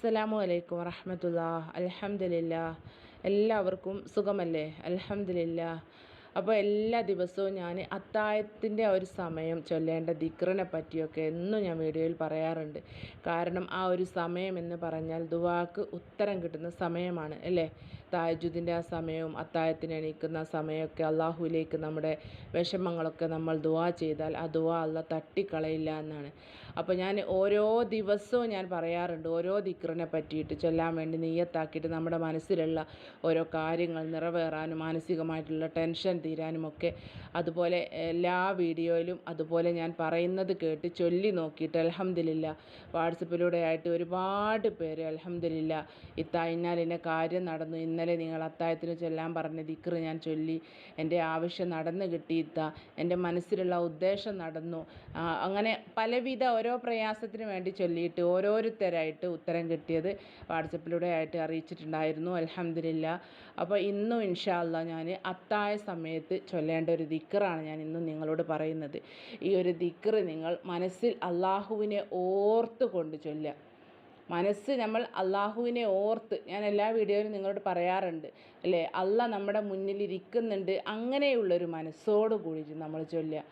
അസ്സലാമു അലൈക്കും വറഹമത്തുല്ലാ അലഹമില്ല എല്ലാവർക്കും സുഖമല്ലേ? അലഹമില്ല അപ്പോൾ എല്ലാ ദിവസവും ഞാൻ അത്തായത്തിന്റെ ഒരു സമയം ചൊല്ലേണ്ട ദിക്റിനെ പറ്റിയൊക്കെ എന്നും ഞാൻ വീഡിയോയിൽ പറയാറുണ്ട്. കാരണം ആ ഒരു സമയം എന്ന് പറഞ്ഞാൽ ദുവാക്ക് ഉത്തരം കിട്ടുന്ന സമയമാണ് അല്ലേ? താജുദിന്റെ ആ സമയവും അത്തായത്തിന് എണീക്കുന്ന സമയമൊക്കെ അള്ളാഹുവിലേക്ക് നമ്മുടെ വിഷമങ്ങളൊക്കെ നമ്മൾ ദുവാ ചെയ്താൽ ആ ദുവാ അല്ല തട്ടിക്കളയില്ല എന്നാണ്. അപ്പോൾ ഞാൻ ഓരോ ദിവസവും ഞാൻ പറയാറുണ്ട് ഓരോ ദിക്റിനെ പറ്റിയിട്ട് ചൊല്ലാൻ വേണ്ടി നെയ്യത്താക്കിയിട്ട് നമ്മുടെ മനസ്സിലുള്ള ഓരോ കാര്യങ്ങൾ നിറവേറാനും മാനസികമായിട്ടുള്ള ടെൻഷൻ തീരാനുമൊക്കെ അതുപോലെ എല്ലാ വീഡിയോയിലും അതുപോലെ ഞാൻ പറയുന്നത് കേട്ട് ചൊല്ലി നോക്കിയിട്ട് അലഹമ്മദില്ല വാട്സപ്പിലൂടെ ആയിട്ട് ഒരുപാട് പേര് അലഹമ്മദില്ല ഇത്ത കാര്യം നടന്നു ഇന്നലെ നിങ്ങൾ അത്തായത്തിന് ചൊല്ലാൻ പറഞ്ഞ ദിക്റ് ഞാൻ ചൊല്ലി എന്റെ ആവശ്യം നടന്നു കിട്ടി ഇത്ത എന്റെ മനസ്സിലുള്ള ഉദ്ദേശം നടന്നു അങ്ങനെ പലവിധ ഓരോ പ്രയാസത്തിന് വേണ്ടി ചൊല്ലിയിട്ട് ഓരോരുത്തരായിട്ട് ഉത്തരം കിട്ടിയത് വാട്സപ്പിലൂടെ ആയിട്ട് അറിയിച്ചിട്ടുണ്ടായിരുന്നു അലഹമില്ല അപ്പോൾ ഇന്നും ഇൻഷാ അല്ലാ ഞാൻ അത്തായ സമയത്ത് ചൊല്ലേണ്ട ഒരു ദിക്കറാണ് ഞാൻ ഇന്നും നിങ്ങളോട് പറയുന്നത്. ഈ ഒരു ദിക്കറ് നിങ്ങൾ മനസ്സിൽ അള്ളാഹുവിനെ ഓർത്ത് കൊണ്ട് ചൊല്ലുക. മനസ്സ് നമ്മൾ അള്ളാഹുവിനെ ഓർത്ത് ഞാൻ എല്ലാ വീഡിയോയിലും നിങ്ങളോട് പറയാറുണ്ട് അല്ലേ? അല്ല നമ്മുടെ മുന്നിൽ ഇരിക്കുന്നുണ്ട് അങ്ങനെയുള്ളൊരു മനസ്സോടു കൂടിയിട്ട് നമ്മൾ ചൊല്ലുക.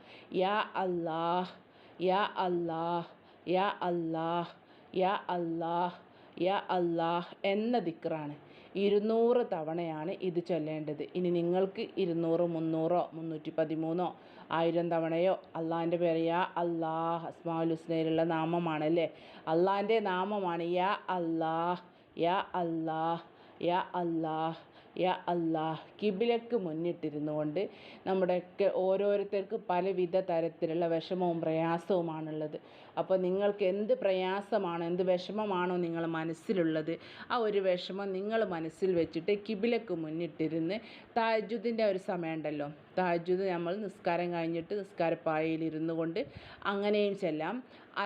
യാ അല്ലാഹ് യാ അല്ലാഹ് യാ അല്ലാഹ് യാ അല്ലാഹ് യാ അല്ലാഹ് എന്ന ദിക്റാണ്. ഇരുന്നൂറ് തവണയാണ് ഇത് ചൊല്ലേണ്ടത്. ഇനി നിങ്ങൾക്ക് ഇരുന്നൂറ് മുന്നൂറോ മുന്നൂറ്റി പതിമൂന്നോ ആയിരം തവണയോ അള്ളാഹിന്റെ പേര് യാ അല്ലാഹ് അസ്മാഉൽ ഹുസ്നയിലുള്ള നാമമാണല്ലേ? അള്ളാഹിന്റെ നാമമാണ് യാ അല്ലാഹ് യാ അല്ലാഹ് യാ അല്ലാഹ്. യാ അല്ലാഹ് കിബിലക്ക് മുന്നിട്ടിരുന്നു കൊണ്ട് നമ്മുടെയൊക്കെ ഓരോരുത്തർക്ക് പലവിധ തരത്തിലുള്ള വിഷമവും പ്രയാസവുമാണുള്ളത്. അപ്പോൾ നിങ്ങൾക്ക് എന്ത് പ്രയാസമാണോ എന്ത് വിഷമമാണോ നിങ്ങൾ മനസ്സിലുള്ളത് ആ ഒരു വിഷമം നിങ്ങൾ മനസ്സിൽ വെച്ചിട്ട് കിബിലക്ക് മുന്നിട്ടിരുന്ന് താജുദിന്റെ ഒരു സമയമുണ്ടല്ലോ. താജുദ് നമ്മൾ നിസ്കാരം കഴിഞ്ഞിട്ട് നിസ്കാരപ്പായയിൽ ഇരുന്നു കൊണ്ട് അങ്ങനെയും ചെല്ലാം.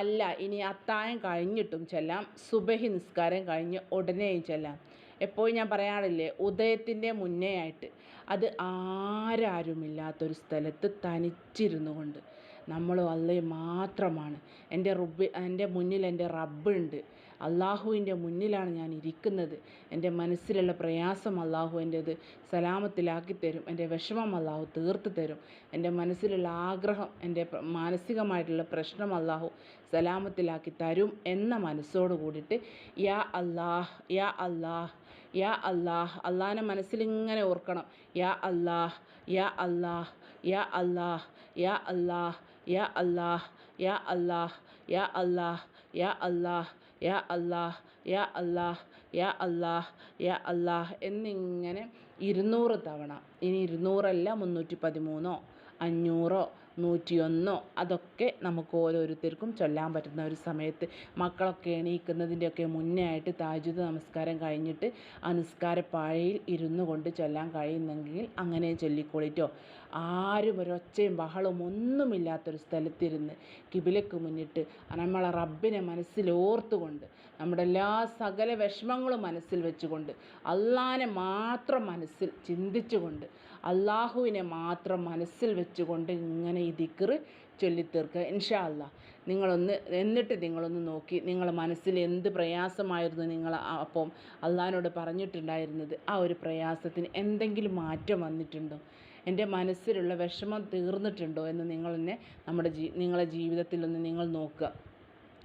അല്ല ഇനി അത്തായം കഴിഞ്ഞിട്ടും ചെല്ലാം. സുബഹി നിസ്കാരം കഴിഞ്ഞ് ഉടനെയും ചെല്ലാം. എപ്പോഴും ഞാൻ പറയാറില്ലേ ഉദയത്തിന്റെ മുന്നേ ആയിട്ട് അത് ആരാരുമില്ലാത്തൊരു സ്ഥലത്ത് തനിച്ചിരുന്നു കൊണ്ട് നമ്മൾ അള്ളയും മാത്രമാണ്. എന്റെ റുബ് എന്റെ മുന്നിൽ എന്റെ റബ്ബുണ്ട്. അള്ളാഹുവിന്റെ മുന്നിലാണ് ഞാൻ ഇരിക്കുന്നത്. എന്റെ മനസ്സിലുള്ള പ്രയാസം അള്ളാഹു എന്റെത് സലാമത്തിലാക്കി തരും. എന്റെ വിഷമം അള്ളാഹു തീർത്ത് തരും. എന്റെ മനസ്സിലുള്ള ആഗ്രഹം എന്റെ മാനസികമായിട്ടുള്ള പ്രശ്നം അള്ളാഹു സലാമത്തിലാക്കി തരും എന്ന മനസ്സോട് കൂടിയിട്ട് യാ അല്ലാഹ് യാ അല്ലാഹ് യാ അല്ലാഹ് അള്ളാഹിനെ മനസ്സിലിങ്ങനെ ഓർക്കണം യാ അല്ലാഹ് യാ അല്ലാഹ് യാ അല്ലാഹ് യാ അല്ലാഹ് യാ അല്ലാഹ് യാ അല്ലാഹ് യാ അല്ലാഹ് യാ അല്ലാഹ് യാ അല്ലാഹ് യാ അല്ലാഹ് യാ അല്ലാഹ് യാ അല്ലാഹ് എന്നിങ്ങനെ ഇരുന്നൂറ് തവണ ഇനി ഇരുന്നൂറല്ല മുന്നൂറ്റി പതിമൂന്നോ അഞ്ഞൂറോ നൂറ്റിയൊന്നോ? അതൊക്കെ നമുക്ക് ഓരോരുത്തർക്കും ചൊല്ലാൻ പറ്റുന്ന ഒരു സമയത്ത് മക്കളൊക്കെ എണീക്കുന്നതിന്റെയൊക്കെ മുന്നേ ആയിട്ട് താജുദ് നമസ്കാരം കഴിഞ്ഞിട്ട് ആ നിസ്കാരപ്പാഴയിൽ ഇരുന്നു കൊണ്ട് ചൊല്ലാൻ കഴിയുന്നെങ്കിൽ അങ്ങനെ ചൊല്ലിക്കോളിട്ടോ. ആരും ഒരൊച്ചയും ബഹളവും ഒന്നുമില്ലാത്തൊരു സ്ഥലത്തിരുന്ന് കിബിലക്ക് മുന്നിട്ട് നമ്മളെ റബ്ബിനെ മനസ്സിൽ ഓർത്തുകൊണ്ട് നമ്മുടെ എല്ലാ സകല വിഷമങ്ങളും മനസ്സിൽ വെച്ചുകൊണ്ട് അള്ളാനെ മാത്രം മനസ്സിൽ ചിന്തിച്ചുകൊണ്ട് അള്ളാഹുവിനെ മാത്രം മനസ്സിൽ വെച്ചുകൊണ്ട് ഇങ്ങനെ ഈ ദിക്കറ് ചൊല്ലിത്തീർക്കുക. ഇൻഷാ അല്ല നിങ്ങളൊന്ന് എന്നിട്ട് നിങ്ങളൊന്ന് നോക്കി നിങ്ങളെ മനസ്സിൽ എന്ത് പ്രയാസമായിരുന്നു നിങ്ങൾ അപ്പം അള്ളഹാനോട് പറഞ്ഞിട്ടുണ്ടായിരുന്നത്? ആ ഒരു പ്രയാസത്തിന് എന്തെങ്കിലും മാറ്റം വന്നിട്ടുണ്ടോ? എന്റെ മനസ്സിലുള്ള വിഷമം തീർന്നിട്ടുണ്ടോ എന്ന് നിങ്ങൾ തന്നെ നമ്മുടെ ജീ നിങ്ങളെ ജീവിതത്തിലൊന്ന് നിങ്ങൾ നോക്കുക.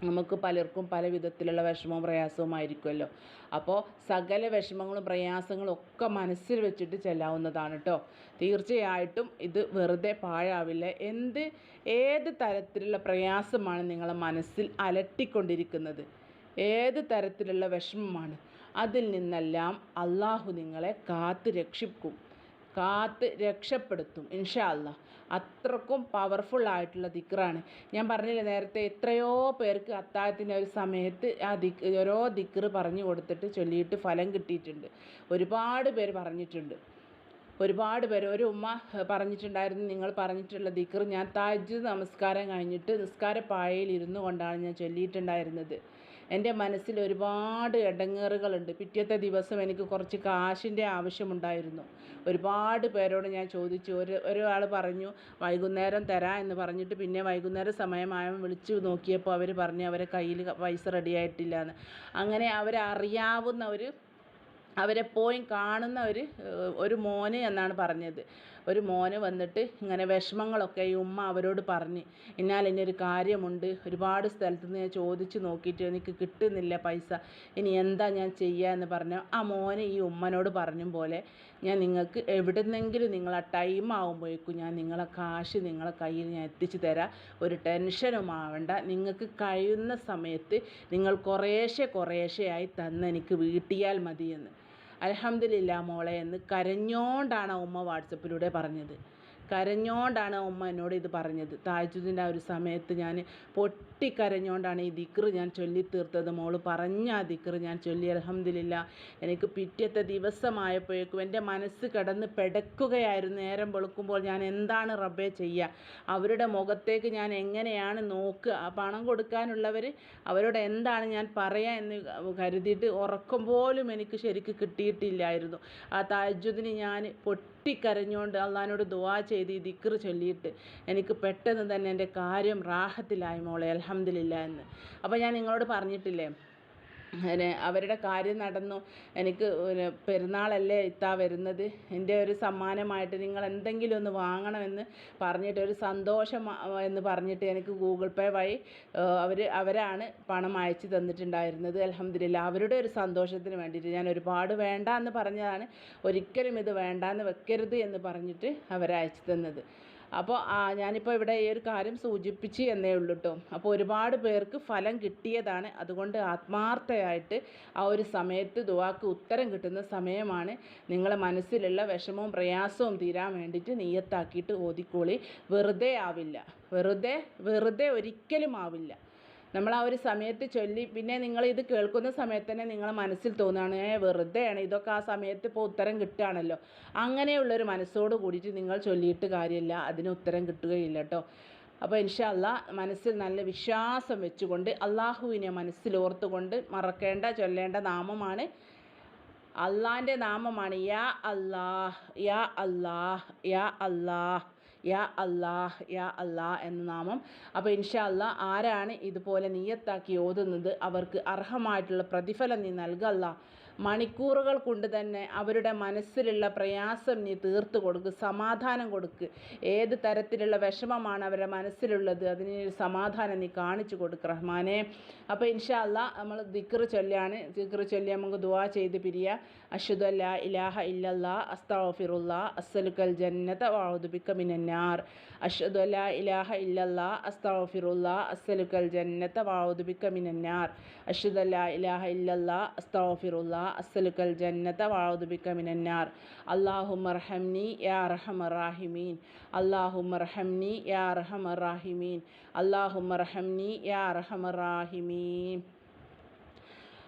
നമുക്ക് പലർക്കും പല വിധത്തിലുള്ള വിഷമവും പ്രയാസവുമായിരിക്കുമല്ലോ അപ്പോൾ സകല വിഷമങ്ങളും പ്രയാസങ്ങളും ഒക്കെ മനസ്സിൽ വെച്ചിട്ട് ചെല്ലാവുന്നതാണ് കേട്ടോ തീർച്ചയായിട്ടും ഇത് വെറുതെ പാഴാവില്ല. എന്ത് ഏത് തരത്തിലുള്ള പ്രയാസമാണ് നിങ്ങളെ മനസ്സിൽ അലട്ടിക്കൊണ്ടിരിക്കുന്നത്? ഏത് തരത്തിലുള്ള വിഷമമാണ്? അതിൽ നിന്നെല്ലാം അള്ളാഹു നിങ്ങളെ കാത്തു രക്ഷിക്കും. കാത്ത് രക്ഷപ്പെടുത്തും ഇൻഷാ അല്ലാ അത്രക്കും പവർഫുൾ ആയിട്ടുള്ള ദിക്റാണ്. ഞാൻ പറഞ്ഞില്ലേ നേരത്തെ എത്രയോ പേർക്ക് അത്താഴത്തിന്റെ ഒരു സമയത്ത് ആ ദിക് ഓരോ ദിക്റ് പറഞ്ഞു കൊടുത്തിട്ട് ചൊല്ലിയിട്ട് ഫലം കിട്ടിയിട്ടുണ്ട്. ഒരുപാട് പേര് പറഞ്ഞിട്ടുണ്ട്. ഒരുപാട് പേര് ഒരു ഉമ്മ പറഞ്ഞിട്ടുണ്ടായിരുന്നു നിങ്ങൾ പറഞ്ഞിട്ടുള്ള ദിക്ർ ഞാൻ താജ് നമസ്കാരം കഴിഞ്ഞിട്ട് നിസ്കാര പായയിൽ ഇരുന്നു കൊണ്ടാണ് ഞാൻ ചൊല്ലിയിട്ടുണ്ടായിരുന്നത്. എന്റെ മനസ്സിൽ ഒരുപാട് ഇടങ്ങേറുകളുണ്ട് പിറ്റേത്തെ ദിവസം എനിക്ക് കുറച്ച് കാശിന്റെ ആവശ്യമുണ്ടായിരുന്നു. ഒരുപാട് പേരോട് ഞാൻ ചോദിച്ചു. ഒരു ഒരാൾ പറഞ്ഞു വൈകുന്നേരം തരാം എന്ന് പറഞ്ഞിട്ട് പിന്നെ വൈകുന്നേരം സമയമായപ്പോൾ വിളിച്ചു നോക്കിയപ്പോൾ അവർ പറഞ്ഞു അവരെ കയ്യിൽ പൈസ റെഡി ആയിട്ടില്ല എന്ന് അങ്ങനെ അവരറിയാവുന്ന ഒരു അവരെപ്പോഴും കാണുന്ന ഒരു ഒരു മോന് എന്നാണ് പറഞ്ഞത്. ഒരു മോന് വന്നിട്ട് ഇങ്ങനെ വിഷമങ്ങളൊക്കെ ഈ ഉമ്മ അവരോട് പറഞ്ഞ് എന്നാൽ ഇനി ഒരു കാര്യമുണ്ട് ഒരുപാട് സ്ഥലത്ത് നിന്ന് ഞാൻ ചോദിച്ച് നോക്കിയിട്ട് എനിക്ക് കിട്ടുന്നില്ല പൈസ ഇനി എന്താ ഞാൻ ചെയ്യുക എന്ന് പറഞ്ഞു ആ മോന് ഈ ഉമ്മനോട് പറഞ്ഞ പോലെ ഞാൻ നിങ്ങൾക്ക് എവിടുന്നെങ്കിലും നിങ്ങൾ ആ ടൈം ആകുമ്പോഴേക്കും ഞാൻ നിങ്ങളെ കാശ് നിങ്ങളെ കയ്യിൽ ഞാൻ എത്തിച്ചു തരാം ഒരു ടെൻഷനും ആവണ്ട നിങ്ങൾക്ക് കഴിയുന്ന സമയത്ത് നിങ്ങൾ കുറേശ്ശെ കുറേശ്ശെയായി തന്നെനിക്ക് വീട്ടിയാൽ മതിയെന്ന്. അലഹമ്മദില്ല മോളെ എന്ന് കരഞ്ഞോണ്ടാണ് ആ ഉമ്മ വാട്സപ്പിലൂടെ പറഞ്ഞത്. കരഞ്ഞോണ്ടാണ് ഉമ്മ എന്നോട് ഇത് പറഞ്ഞത്. താജുദിന്റെ ആ ഒരു സമയത്ത് ഞാൻ പൊട്ടിക്കരഞ്ഞോണ്ടാണ് ഈ ദിക്ർ ഞാൻ ചൊല്ലി ചൊല്ലിത്തീർത്തത്. മോൾ പറഞ്ഞ ആ ദിക്ർ ഞാൻ ചൊല്ലി അലഹമ്മദില്ല എനിക്ക് പിറ്റത്തെ ദിവസമായപ്പോഴേക്കും എന്റെ മനസ്സ് കിടന്ന് പെടക്കുകയായിരുന്നു. നേരം വെളുക്കുമ്പോൾ ഞാൻ എന്താണ് റബ്ബേ ചെയ്യുക അവരുടെ മുഖത്തേക്ക് ഞാൻ എങ്ങനെയാണ് നോക്കുക ആ പണം കൊടുക്കാനുള്ളവർ അവരോട് എന്താണ് ഞാൻ പറയുക എന്ന് കരുതിയിട്ട് ഉറക്കം പോലും എനിക്ക് ശരിക്ക് കിട്ടിയിട്ടില്ലായിരുന്നു. ആ താജുദിന് ഞാൻ പൊട്ടിക്കരഞ്ഞുകൊണ്ട് അള്ളഹാനോട് ദുവാ ചെയ്ത് ഈ ദിക്റ് ചൊല്ലിയിട്ട് എനിക്ക് പെട്ടെന്ന് തന്നെ എന്റെ കാര്യം റാഹത്തിലായി മോളെ അലഹമ്മദില്ല എന്ന്. അപ്പോൾ ഞാൻ നിങ്ങളോട് പറഞ്ഞിട്ടില്ലേ പിന്നെ അവരുടെ കാര്യം നടന്നു. എനിക്ക് പിന്നെ പെരുന്നാളല്ലേ ഇത്താ വരുന്നത്? എന്റെ ഒരു സമ്മാനമായിട്ട് നിങ്ങൾ എന്തെങ്കിലും ഒന്ന് വാങ്ങണമെന്ന് പറഞ്ഞിട്ട് ഒരു സന്തോഷം എന്ന് പറഞ്ഞിട്ട് എനിക്ക് ഗൂഗിൾ പേ വഴി അവർ അവരാണ് പണം അയച്ചു തന്നിട്ടുണ്ടായിരുന്നത്. അലഹമ്മദില്ല അവരുടെ ഒരു സന്തോഷത്തിന് വേണ്ടിയിട്ട് ഞാൻ ഒരുപാട് വേണ്ട എന്ന് പറഞ്ഞതാണ്. ഒരിക്കലും ഇത് വേണ്ട എന്ന് വെക്കരുത് എന്ന് പറഞ്ഞിട്ട് അവരയച്ചു തന്നത്. അപ്പോൾ ഞാനിപ്പോൾ ഇവിടെ ഈ ഒരു കാര്യം സൂചിപ്പിച്ച് എന്നേ ഉള്ളൂ കേട്ടോ അപ്പോൾ ഒരുപാട് പേർക്ക് ഫലം കിട്ടിയതാണ്. അതുകൊണ്ട് ആത്മാർത്ഥമായിട്ട് ആ ഒരു സമയത്ത് ദുവാക്ക് ഉത്തരം കിട്ടുന്ന സമയമാണ്. നിങ്ങളെ മനസ്സിലുള്ള വിഷമവും പ്രയാസവും തീരാൻ വേണ്ടിയിട്ട് നീയത്താക്കിയിട്ട് ഓതിക്കോളി. വെറുതെ ആവില്ല. വെറുതെ വെറുതെ ഒരിക്കലും ആവില്ല. നമ്മൾ ആ ഒരു സമയത്ത് ചൊല്ലി പിന്നെ നിങ്ങൾ ഇത് കേൾക്കുന്ന സമയത്ത് തന്നെ നിങ്ങളെ മനസ്സിൽ തോന്നുകയാണ് ഏ വെറുതെയാണ് ഇതൊക്കെ ആ സമയത്ത് ഇപ്പോൾ ഉത്തരം കിട്ടുകയാണല്ലോ. അങ്ങനെയുള്ളൊരു മനസ്സോട് കൂടിയിട്ട് നിങ്ങൾ ചൊല്ലിയിട്ട് കാര്യമില്ല അതിന് ഉത്തരം കിട്ടുകയില്ല കേട്ടോ അപ്പോൾ ഇൻഷല്ല മനസ്സിൽ നല്ല വിശ്വാസം വെച്ചുകൊണ്ട് അള്ളാഹുവിനെ മനസ്സിൽ ഓർത്തുകൊണ്ട് മറക്കേണ്ട ചൊല്ലേണ്ട നാമമാണ് അള്ളാന്റെ നാമമാണ് യാ അല്ലാഹ് യാ അല്ലാഹ് യാ അല്ലാഹ്. യാ അല്ലാഹ് യാ അല്ലാഹ് എന്ന നാമം. അപ്പോൾ ഇൻഷാ അല്ലാ ആരാണ് ഇതുപോലെ നീയത്താക്കി ഓതുന്നത്? അവർക്ക് അർഹമായിട്ടുള്ള പ്രതിഫലം നീ നൽകല്ല മണിക്കൂറുകൾ കൊണ്ട് തന്നെ അവരുടെ മനസ്സിലുള്ള പ്രയാസം നീ തീർത്തു കൊടുക്കുക സമാധാനം കൊടുക്ക്. ഏത് തരത്തിലുള്ള വിഷമമാണ് അവരുടെ മനസ്സിലുള്ളത് അതിന് സമാധാനം നീ കാണിച്ചു കൊടുക്ക് റഹ്മാനെ. അപ്പോൾ ഇൻഷാ അല്ലാ നമ്മൾ ദിക്ർ ചൊല്ലാണ്. ദിക്ർ ചൊല്ലി നമുക്ക് ദുവാ ചെയ്ത് പിരിയ. അഷുദ് അല്ല ഇലാഹ ഇല്ലല്ലാ അസ്തഫിറുല്ല അസ്സലുക്കൽ ജന്നത വാഴുദുബിക്ക മിനന്നാർ അഷുദ് അല്ല ഇലാഹ ഇല്ലല്ലാ അസ്തഫിറുല്ല അസ്സലുക്കൽ ജന്നത വാഴുദുബിക്ക മിനന്നാർ അഷുദ് അല്ല ഇലാഹ ഇല്ലല്ലാ അസ്തഫിറുല്ലാ അസ്സലുക്കൽ ജന്നത വാഴുദുബിക്ക മിനന്നാർ അള്ളാഹുമർഹംനി യാ റഹമറാഹിമീൻ അള്ളാഹുമർഹംനി യാ റഹമറാഹിമീൻ അള്ളാഹുമർഹംനി യാ റഹമറാഹിമീൻ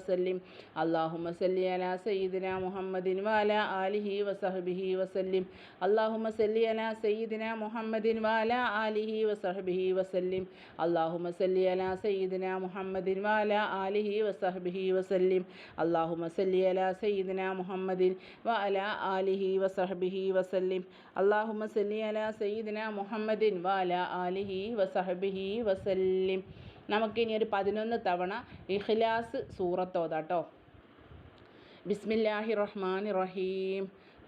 വസല്ലിം. അള്ളാഹുമ സല്ലി അലാ സയ്യിദിന മുഹമ്മദിൻ വാല ആലിഹി വസഹബിഹി വസല്ലിം. അള്ളാഹുമ സല്ലി അലാ സയ്യിദിന മുഹമ്മദിൻ വാല ആലിഹി വസഹബിഹി വസല്ലിം. അള്ളാഹുമ സല്ലി അലാ സയ്യിദിന മുഹമ്മദിൻ വാല ആലിഹി വസഹബിഹി വസല്ലിം. അള്ളാഹുമ സല്ലി അലാ സയ്യിദിന മുഹമ്മദിൻ വാല ആലിഹി വസഹബിഹി വസല്ലിം. അള്ളാഹുമ സല്ലി അലാ സയ്യിദിന മുഹമ്മദിൻ വാല ആലിഹി വസഹബിഹി വസല്ലിം. നമുക്കിനി ഒരു പതിനൊന്ന് തവണ ഇഖ്ലാസ് സൂറത്തോതാട്ടോ ബിസ്മില്ലാഹി റഹ്മാൻ റഹീം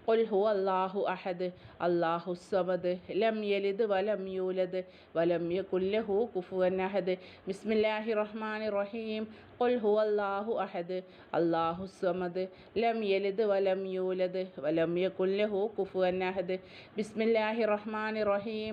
قل هو الله أحد الله الصمد لم يلد ولم يولد ولم يكن له كفوا أحد بسم الله الرحمن الرحيم قل هو الله أحد الله الصمد لم يلد ولم يولد ولم يكن له كفوا أحد بسم الله الرحمن الرحيم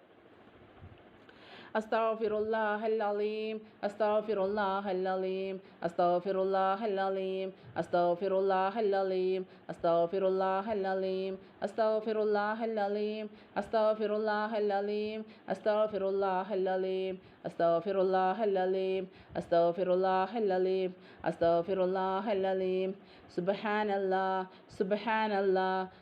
astaghfirullah al-alim astaghfirullah al-alim astaghfirullah al-alim astaghfirullah al-alim astaghfirullah al-alim astaghfirullah al-alim astaghfirullah al-alim astaghfirullah al-alim astaghfirullah al-alim astaghfirullah al-alim astaghfirullah al-alim subhanallah subhanallah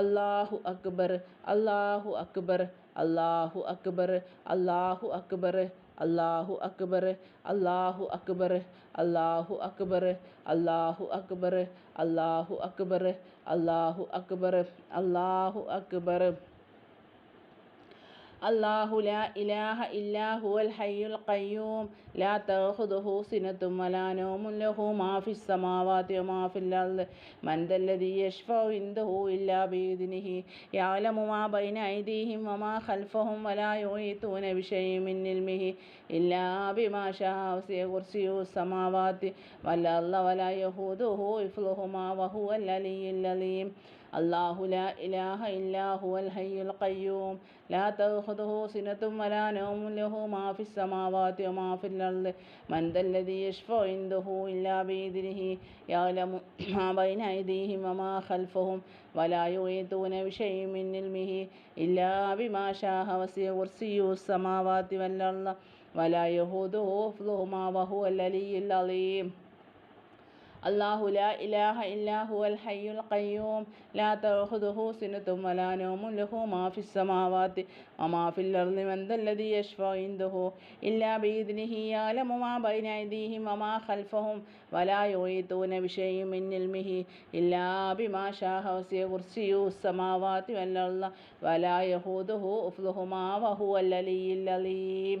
അള്ളാഹു അക്ബർ അള്ളാഹു അക്ബർ അള്ളാഹു അക്ബർ അള്ളാഹു അക്ബർ അള്ളാഹു അക്ബർ അള്ളാഹു അക്ബർ അള്ളാഹു അക്ബർ അള്ളാഹു അക്ബർ അള്ളാഹു അക്ബർ അള്ളാഹു അക്ബർ അള്ളാഹു അക്ബർ അള്ളാഹു ലാ ഇലാഹ ഇല്ലാഹു അൽ ഹയ്യുൽ ഖയ്യൂം. ലാ തഖുദുഹു സിനത്തും വലാ നൗമുൻ ലഹു. മാ ഫിസ് സമാവാതി വമാ ഫിൽ അർദ്. മൻ ദല്ലദി യശ്ഫഉ ഇൻദഹു ഇല്ലാ ബിഇദ്നിഹി. യഅലമു മാ ബൈന ഐദീഹിം വമാ ഖൽഫഹും വലാ യുഈതൂന ബിശൈഇൻ മിൻ ഇൽമിഹി. ഇല്ലാഭിമാഷാവസിയ കുർസിയു സമാവാത്തി വല്ല വല യഹൂദുഹു ഇഫ്ലുഹുമാ വഹു അല്ലീം അള്ളാഹു ലാ ഇലാഹ ഇല്ലാഹു അൽ ഹയ്യുൽ ഖയ്യൂം. ലാ തഖുദുഹു സിനത്തും വലാ നൗമു ലഹു മാ ഫിസ് സമാവാതി വമാ ഫിൽ അർളി മൻ ദല്ലദീ യശ്ഫഉ ഇൻദഹു ഇല്ലാ ബിഇദ്നിഹി. യഅലമു മാ ബൈന ഐദീഹിം വമാ ഖൽഫഹും. വലാ യുഈതൂന ബിശൈഇൻ മിൻ ഇൽമിഹി. ഇല്ലാ ബിമാ ശാഅ വസിയ കുർസിയു സമാവാതി വൽ അർളി വല യഹൂദുഹുമാ വഹു അല്ലലിയുൽ അലീം. അള്ളാഹു ലാ ഇലാഹ ഇല്ലാഹു അൽ ഹയ്യുൽ ഖയ്യൂം. ലാ തഖുദുഹു സിനത്തും വലാ നൗമുൻ ലഹു മാ ഫിസ് സമാവാതി വമാ ഫിൽ അർളി മൻ ദല്ലദി യശ്ഫഉ ഇൻദഹു ഇല്ലാ ബിഇദ്നിഹി യഅലമു മാ ബൈന അയ്ദീഹിം വമാ ഖൽഫഹും വലാ യുഈതൂന ബിശൈഇൻ മിൻ ഇൽമിഹി ഇല്ലാ ബിമാ ശാഅ വസിയ കുർസിയു സമാവാതി വൽ അർള വലാ യഹൂദുഹു ഉഫ്ലുഹുമാ വഹുവൽ അലിയ്യുൽ അലീം.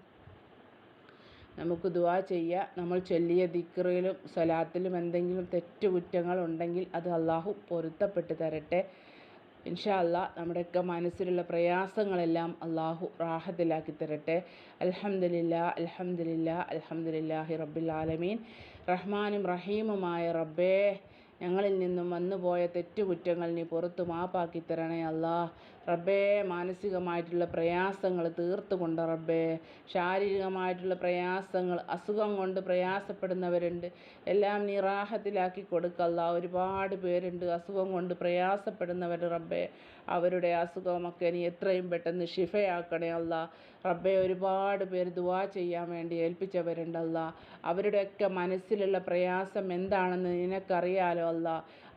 നമുക്ക് ദുആ ചെയ്യാം. നമ്മൾ ചൊല്ലിയ ദിക്റിലും സ്വലാത്തിലും എന്തെങ്കിലും തെറ്റുകുറ്റങ്ങൾ ഉണ്ടെങ്കിൽ അത് അള്ളാഹു പൊരുത്തപ്പെട്ട് തരട്ടെ. ഇൻഷാ അല്ലാ നമ്മുടെയൊക്കെ മനസ്സിലുള്ള പ്രയാസങ്ങളെല്ലാം അള്ളാഹു റാഹത്തിലാക്കി തരട്ടെ. അലഹമില്ല അലഹമില്ല അൽഹംദുലില്ലാഹി റബ്ബിൽ ആലമീൻ. റഹ്മാനും റഹീമുമായ റബ്ബേ ഞങ്ങളിൽ നിന്നും വന്നുപോയ തെറ്റുകുറ്റങ്ങൾ നീ പുറത്തു മാപ്പാക്കി തരണേ അല്ലാ റബ്ബേ മാനസികമായിട്ടുള്ള പ്രയാസങ്ങൾ തീർത്തുകൊണ്ട് റബ്ബേ ശാരീരികമായിട്ടുള്ള പ്രയാസങ്ങൾ അസുഖം കൊണ്ട് പ്രയാസപ്പെടുന്നവരുണ്ട്. എല്ലാം നിറാഹത്തിലാക്കി കൊടുക്കല്ല ഒരുപാട് പേരുണ്ട് അസുഖം കൊണ്ട് പ്രയാസപ്പെടുന്നവർ റബ്ബേ. അവരുടെ അസുഖമൊക്കെ നീ എത്രയും പെട്ടെന്ന് ഷിഫയാക്കണേ അല്ല റബ്ബെ ഒരുപാട് പേര് ദുവാ ചെയ്യാൻ വേണ്ടി ഏൽപ്പിച്ചവരുണ്ടല്ല അവരുടെയൊക്കെ മനസ്സിലുള്ള പ്രയാസം എന്താണെന്ന് നിനക്കറിയാലോ അല്ല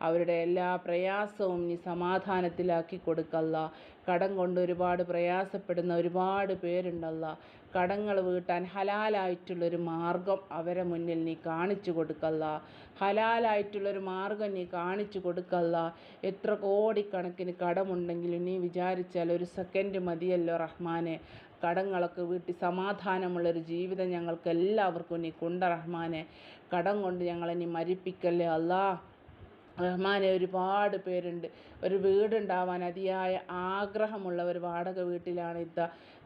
അവരുടെ എല്ലാ പ്രയാസവും നീ സമാധാനത്തിലാക്കി കൊടുക്കല്ല. കടം കൊണ്ട് ഒരുപാട് പ്രയാസപ്പെടുന്ന ഒരുപാട് പേരുണ്ടല്ല. കടങ്ങൾ വീട്ടാൻ ഹലാലായിട്ടുള്ളൊരു മാർഗം അവരെ മുന്നിൽ നീ കാണിച്ചു കൊടുക്കല്ല. ഹലാലായിട്ടുള്ളൊരു മാർഗം നീ കാണിച്ചു കൊടുക്കല്ല. എത്ര കോടിക്കണക്കിന് കടമുണ്ടെങ്കിലും നീ വിചാരിച്ചാൽ ഒരു സെക്കൻഡ് മതിയല്ലോ റഹ്മാനെ. കടങ്ങളൊക്കെ വീട്ടി സമാധാനമുള്ളൊരു ജീവിതം ഞങ്ങൾക്ക് എല്ലാവർക്കും നീ കൊണ്ട റഹ്മാനെ. കടം കൊണ്ട് ഞങ്ങളെ നീ മരിപ്പിക്കല്ലേ അല്ലാ. റഹ്മാനെ ഒരുപാട് പേരുണ്ട്. ഒരു വീടുണ്ടാവാൻ അതിയായ ആഗ്രഹമുള്ള ഒരു വാടക വീട്ടിലാണ് ഇത്ത.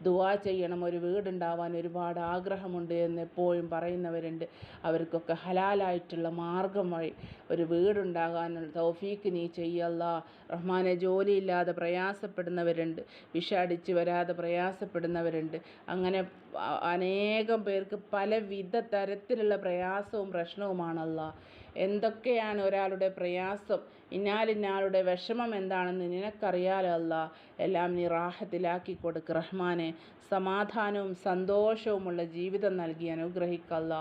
ദുവാ ചെയ്യണം ഒരു വീടുണ്ടാവാൻ ഒരുപാട് ആഗ്രഹമുണ്ട് എന്ന് എപ്പോഴും പറയുന്നവരുണ്ട്. അവർക്കൊക്കെ ഹലാലായിട്ടുള്ള മാർഗം വഴി ഒരു വീടുണ്ടാകാനുള്ള തൗഫീക്ക് നീ ചെയ്യല്ല റഹ്മാനെ ജോലിയില്ലാതെ പ്രയാസപ്പെടുന്നവരുണ്ട് വിഷ വരാതെ പ്രയാസപ്പെടുന്നവരുണ്ട്. അങ്ങനെ അനേകം പേർക്ക് പലവിധ തരത്തിലുള്ള പ്രയാസവും പ്രശ്നവുമാണല്ല എന്തൊക്കെയാണ് ഒരാളുടെ പ്രയാസം? ഇന്നാലിന്നാളുടെ വിഷമം എന്താണെന്ന് നിനക്കറിയാലോ അല്ല. എല്ലാം നീ റാഹത്തിലാക്കി കൊടുക്ക് റഹ്മാനെ. സമാധാനവും സന്തോഷവുമുള്ള ജീവിതം നൽകി അനുഗ്രഹിക്കല്ല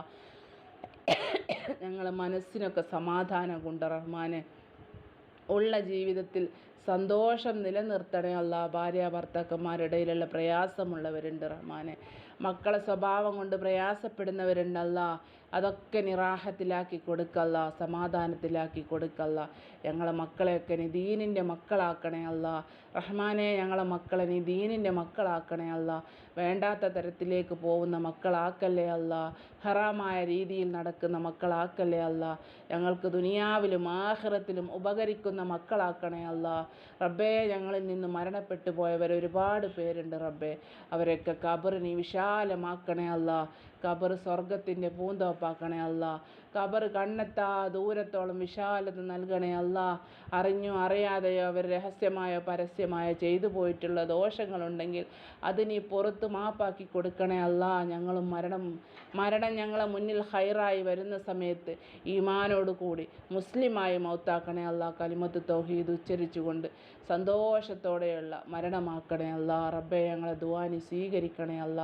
ഞങ്ങളെ മനസ്സിനൊക്കെ സമാധാനം കൊണ്ട് റഹ്മാനെ. ഉള്ള ജീവിതത്തിൽ സന്തോഷം നിലനിർത്തണേ അല്ല. ഭാര്യ ഭർത്താക്കന്മാരിടയിലുള്ള പ്രയാസമുള്ളവരുണ്ട് റഹ്മാനെ. മക്കളെ സ്വഭാവം കൊണ്ട് പ്രയാസപ്പെടുന്നവരുണ്ടല്ല അതൊക്കെ നിറാഹത്തിലാക്കി കൊടുക്കല്ല സമാധാനത്തിലാക്കി കൊടുക്കല്ല. ഞങ്ങളെ മക്കളെയൊക്കെ നീ ദീനിന്റെ മക്കളാക്കണേ അല്ല. റഹ്മാനെ ഞങ്ങളെ മക്കളെ നീ ദീനിന്റെ മക്കളാക്കണേ അല്ല. വേണ്ടാത്ത തരത്തിലേക്ക് പോകുന്ന മക്കളാക്കല്ലേ അല്ല. ഹറാമായ രീതിയിൽ നടക്കുന്ന മക്കളാക്കല്ലേ അല്ല. ഞങ്ങൾക്ക് ദുനിയാവിലും ആഹ്റത്തിലും ഉപകരിക്കുന്ന മക്കളാക്കണേ അല്ല. റബ്ബേ ഞങ്ങളിൽ നിന്ന് മരണപ്പെട്ടു പോയവർ ഒരുപാട് പേരുണ്ട് റബ്ബേ. അവരൊക്കെ കബറിനെ വിശാലമാക്കണേ അല്ല. ഖബർ സ്വർഗത്തിന്റെ പൂന്തോപ്പാക്കണേ അല്ല ഖബർ കണ്ണെത്താ ദൂരത്തോളം വിശാലത നൽകണേ അല്ല. അറിഞ്ഞോ അറിയാതെയോ അവർ രഹസ്യമായോ പരസ്യമായോ ചെയ്തു പോയിട്ടുള്ള ദോഷങ്ങളുണ്ടെങ്കിൽ അത് നീ പുറത്ത് മാപ്പാക്കി കൊടുക്കണേ അല്ല. ഞങ്ങളും മരണം മരണം ഞങ്ങളെ മുന്നിൽ ഹൈറായി വരുന്ന സമയത്ത് ഈമാനോട് കൂടി മുസ്ലിമായി മൗത്താക്കണേ അല്ല. കലിമത്ത് തൗഹീദ് ഉച്ചരിച്ചുകൊണ്ട് സന്തോഷത്തോടെയുള്ള മരണമാക്കണേ അല്ല. റബ്ബെ ഞങ്ങളെ ദുവാനി സ്വീകരിക്കണേ അല്ല.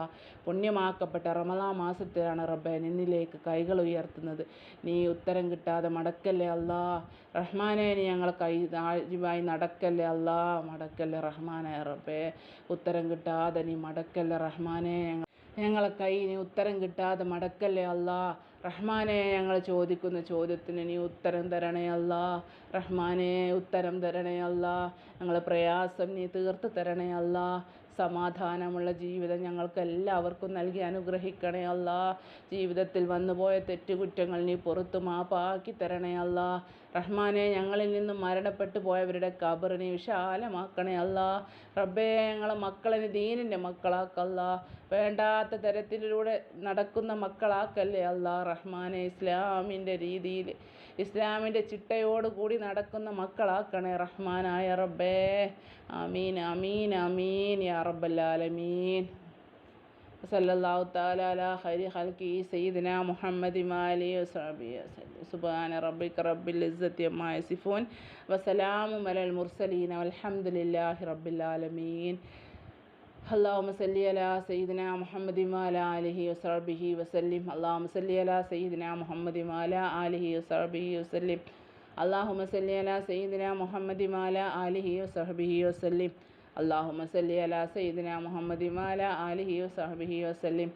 പുണ്യമാക്കപ്പെട്ട റമലാ മാസത്തിലാണ് റബ്ബെ നിന്നിലേക്ക് കൈകൾ ഉയർത്തുന്നത്. നീ ഉത്തരം കിട്ടാതെ മടക്കല്ലേ അല്ലാ? റഹ്മാനെ നീ ഞങ്ങളെ കൈ താഴ്വായി നടക്കല്ലേ അല്ലാ? മടക്കല്ലേ റഹ്മാനെ റബ്ബേ. ഉത്തരം കിട്ടാതെ നീ മടക്കല്ലേ റഹ്മാനെ. ഞങ്ങളെ കൈ നീ ഉത്തരം കിട്ടാതെ മടക്കല്ലേ അല്ലാ? റഹ്മാനെ ഞങ്ങൾ ചോദിക്കുന്ന ചോദ്യത്തിന് നീ ഉത്തരം തരണേ അല്ല? റഹ്മാനെ ഉത്തരം തരണേ അല്ല? ഞങ്ങളെ പ്രയാസം നീ തീർത്ത് തരണേ അല്ല? സമാധാനമുള്ള ജീവിതം ഞങ്ങൾക്ക് എല്ലാവർക്കും നൽകി അനുഗ്രഹിക്കണേ അല്ല. ജീവിതത്തിൽ വന്നുപോയ തെറ്റുകുറ്റങ്ങൾ നീ പുറത്തു മാപ്പാക്കി തരണേ അല്ല. റഹ്മാനെ ഞങ്ങളിൽ നിന്നും മരണപ്പെട്ടു പോയവരുടെ കബറിനെ വിശാലമാക്കണേ അല്ല. റബ്ബേ ഞങ്ങളെ മക്കളെ ദീനിന്റെ മക്കളാക്കല്ല. വേണ്ടാത്ത തരത്തിലൂടെ നടക്കുന്ന മക്കളാക്കല്ലേ അല്ല. റഹ്മാനെ ഇസ്ലാമിന്റെ രീതിയിൽ ഇസ്ലാമിന്റെ ചിട്ടയോടുകൂടി നടക്കുന്ന മക്കളാക്കണേ റഹ്മാനായ റബ്ബേ. അമീൻ അമീൻ അമീൻ യാ റബ്ബല്ലാലമീൻ സല്ലല്ലാഹു തആല അലാ മുഹമ്മദി റബ്ബിക റബ്ബിൽ യസിഫൂൻ. മുർസലീൻ വൽഹംദുലില്ലാഹി റബ്ബിൽ ആലമീൻ. അള്ളാഹു സല്ലി അല സയ്യിദിന മുഹമ്മദിമാല അലഹി വസാബിഹി വസല്ലിം. അള്ളാഹു സല്ലി അല സയ്യിദിന മുഹമ്മദിമാല അലഹി വസാബിഹി വസല്ലിം. അള്ളാഹു സല്ലി അല സയ്യിദിന മുഹമ്മദിമാല അലഹി വസഹബിഹി വസല്ലിം. അള്ളാഹു സല്ലി അല സയ്യിദിന മുഹമ്മദിമാല അലഹി വസഹബിഹി വസല്ലിം.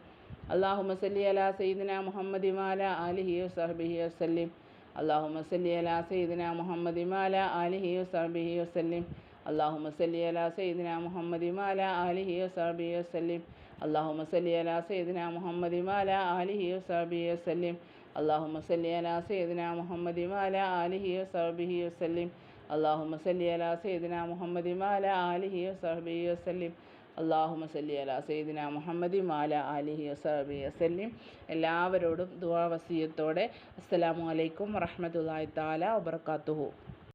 അള്ളാഹു സല്ലി അല സയ്യിദിന മുഹമ്മദിമാല അലഹി വസഹബിഹി വസല്ലിം. അള്ളാഹു അലാ അല സയ്യിദിന മുഹമ്മദിമാല അലഹി വസഹബിഹി വസല്ലിം. അള്ളാഹുമ സല്ലി അല സയ്യിദിന മുഹമ്മദി മാല ആലിഹി വസാബി വസ്ലിം അള്ളാഹുമ സല്ലി അല സയ്യിദിന മുഹമ്മദി മാല ആലിഹി വസാബി വസ്ലിം അള്ളാഹുമ സല്ലി അല സയ്യിദിന മുഹമ്മദി മാല ആലിഹി വസാബിഹി വസ്ലിം അള്ളാഹുമ സല്ലി അല സയ്യിദിന മുഹമ്മദി മാല ആലിഹി വസാബിഹി വസ്ലിം അള്ളാഹുമ സല്ലി അല സയ്യിദിന മുഹമ്മദി മാല അലിഹി വസബി വസല്ലിം. എല്ലാവരോടും ദുവാ വസീയത്തോടെ അസ്സലാമു അലൈക്കും വറഹമത്തല്ലാഹി താല വബർക്കാത്തുഹു